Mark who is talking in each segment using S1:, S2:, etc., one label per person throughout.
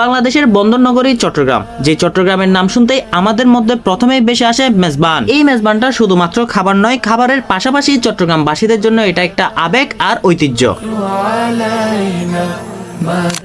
S1: বাংলাদেশের বন্দর নগরী চট্টগ্রাম, যে চট্টগ্রামের নাম শুনতেই আমাদের মধ্যে প্রথমেই বেশি আসে মেজবান। এই মেজবানটা শুধুমাত্র খাবার নয়, খাবারের পাশাপাশি চট্টগ্রামবাসীদের জন্য এটা একটা আবেগ আর ঐতিহ্য।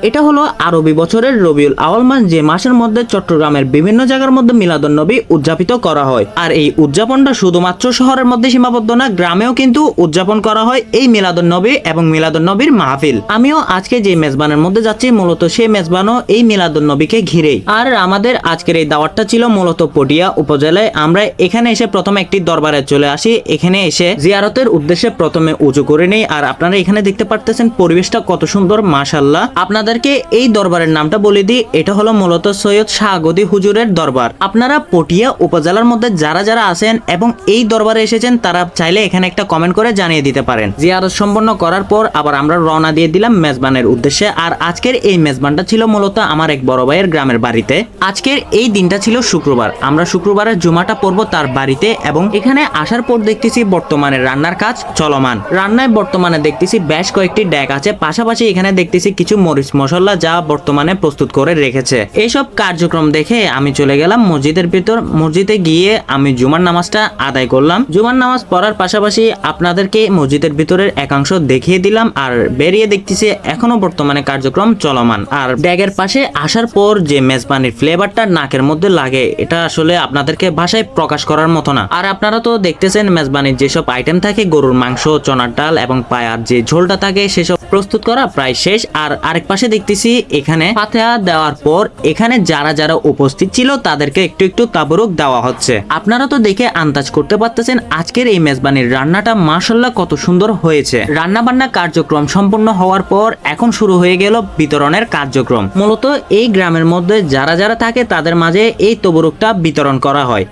S1: এটা হলো আরবি বছরের রবিউল আওয়াল মাস, যে মাসের মধ্যে চট্টগ্রামের বিভিন্ন জায়গার মধ্যে মিলাদুন নবী উদযাপিত করা হয়। আর এই উদযাপনটা শুধুমাত্র শহরের মধ্যে সীমাবদ্ধ না, গ্রামেও কিন্তু উদযাপন করা হয় এই মিলাদুন নবী এবং মিলাদুন নবীর মাহফিল। আমিও আজকে যে মেজবানের মধ্যে যাচ্ছি, মূলত সেই মেজবানও এই মিলাদুন নবীকে ঘিরেই। আর আমাদের আজকের এই দাওয়াতটা ছিল মূলত পটিয়া উপজেলায়। আমরা এখানে এসে প্রথমে একটি দরবারে চলে আসি। এখানে এসে জিয়ারতের উদ্দেশ্যে প্রথমে উঁচু করে নেই। আর আপনারা এখানে দেখতে পারতেছেন পরিবেশটা কত সুন্দর, মাশাল্লাহ। আপনাদেরকে এই দরবারের নামটা বলে দিই। এটা হলো মূলত সৈয়দ শাহগদি হুজুরের দরবার। আপনারা পটিয়া উপজেলার মধ্যে যারা যারা আছেন এবং এই দরবারে এসেছেন, তারা চাইলে এখানে একটা কমেন্ট করে জানিয়ে দিতে পারেন। জিয়ারত সম্পন্ন করার পর আবার আমরা রওনা দিয়ে দিলাম মেজবানের উদ্দেশ্যে। আর আজকের এই মেজবানটা ছিল মূলত আমার এক বড় ভাইয়ের গ্রামের বাড়িতে। আজকের এই দিনটা ছিল শুক্রবার। আমরা শুক্রবারের জুমাটা পড়ব তার বাড়িতে এবং এখানে আসার পর দেখতেছি বর্তমানে রান্নার কাজ চলমান। রান্নায় বর্তমানে দেখতেছি বেশ কয়েকটি ড্যাক আছে। পাশাপাশি এখানে দেখতেছি কিছু মরিচ মশলা যা বর্তমানে প্রস্তুত করে রেখেছে। এইসব কার্যক্রম দেখে আমি চলে গেলাম মসজিদের ভিতর। মসজিদে গিয়ে আমি জুমার নামাজটা আদায় করলাম। জুমার নামাজ পড়ার পাশাপাশি আপনাদেরকে মসজিদের ভিতরের একাংশ দেখিয়ে দিলাম আর বেরিয়ে দেখতেছি এখনও বর্তমানে কার্যক্রম চলমান। আর ব্যাগের পাশে আসার পর যে মেজবানির ফ্লেভারটা নাকের মধ্যে লাগে, এটা আসলে আপনাদেরকে ভাষায় প্রকাশ করার মতো না। আর আপনারা তো দেখতেছেন মেজবানির যেসব আইটেম থাকে, গরুর মাংস, চনার ডাল এবং পায়ার যে ঝোলটা থাকে, সেসব প্রস্তুত করা প্রায় শেষ। আর আরেক পাশে দেখতেছি এখানে ফাতেহা দেওয়ার পর এখানে যারা যারা উপস্থিত ছিল তাদেরকে একটু একটু তাবরুক দেওয়া হচ্ছে। আপনারা তো দেখে আন্দাজ করতে পারতেছেন আজকের এই মেজবানির রান্নাটা মাসাল্লাহ কত সুন্দর হয়েছে। রান্না বান্না কার্যক্রম সম্পূর্ণ হওয়ার পর এখন শুরু হয়ে গেল বিতরণের কার্যক্রম। মূলত এই গ্রামের মধ্যে যারা যারা থাকে তাদের মাঝে এই তবরুকটা বিতরণ করা হয়।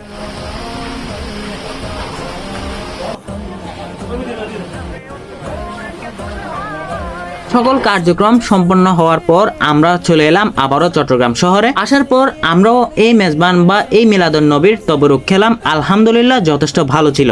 S1: সকল কার্যক্রম সম্পন্ন হওয়ার পর আমরা চলে এলাম আবারও চট্টগ্রাম শহরে। আসার পর আমরাও এই মেজবান বা এই মিলাদুন নবীর তবরুক খেলাম। আলহামদুলিল্লাহ যথেষ্ট ভালো ছিল।